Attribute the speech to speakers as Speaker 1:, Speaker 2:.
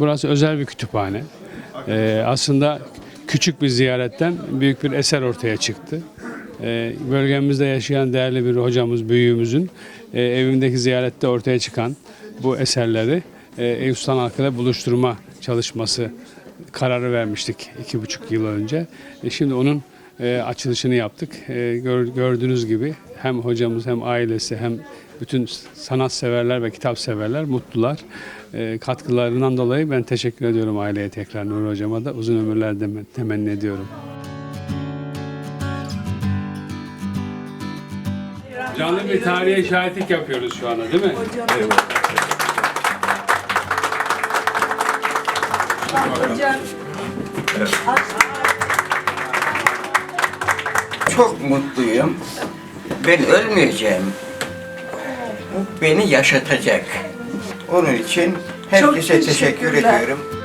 Speaker 1: Burası özel bir kütüphane. Ee, aslında küçük bir ziyaretten büyük bir eser ortaya çıktı. Ee, bölgemizde yaşayan değerli bir hocamız, büyüğümüzün e, evindeki ziyarette ortaya çıkan bu eserleri e, Eyüp Sultan halkıyla buluşturma çalışması kararı vermiştik iki buçuk yıl önce. E, şimdi onun e, açılışını yaptık. E, gör- gördüğünüz gibi hem hocamız hem ailesi hem bütün sanat severler ve kitap severler mutlular. E, katkılarından dolayı ben teşekkür ediyorum aileye tekrar Nur hocama da uzun ömürler temenni ediyorum. Canlı bir tarihe şahitlik yapıyoruz şu anda değil mi?
Speaker 2: Hocam
Speaker 3: Çok mutluyum. Ben ölmeyeceğim. Bu beni yaşatacak. Onun için herkese teşekkür ediyorum.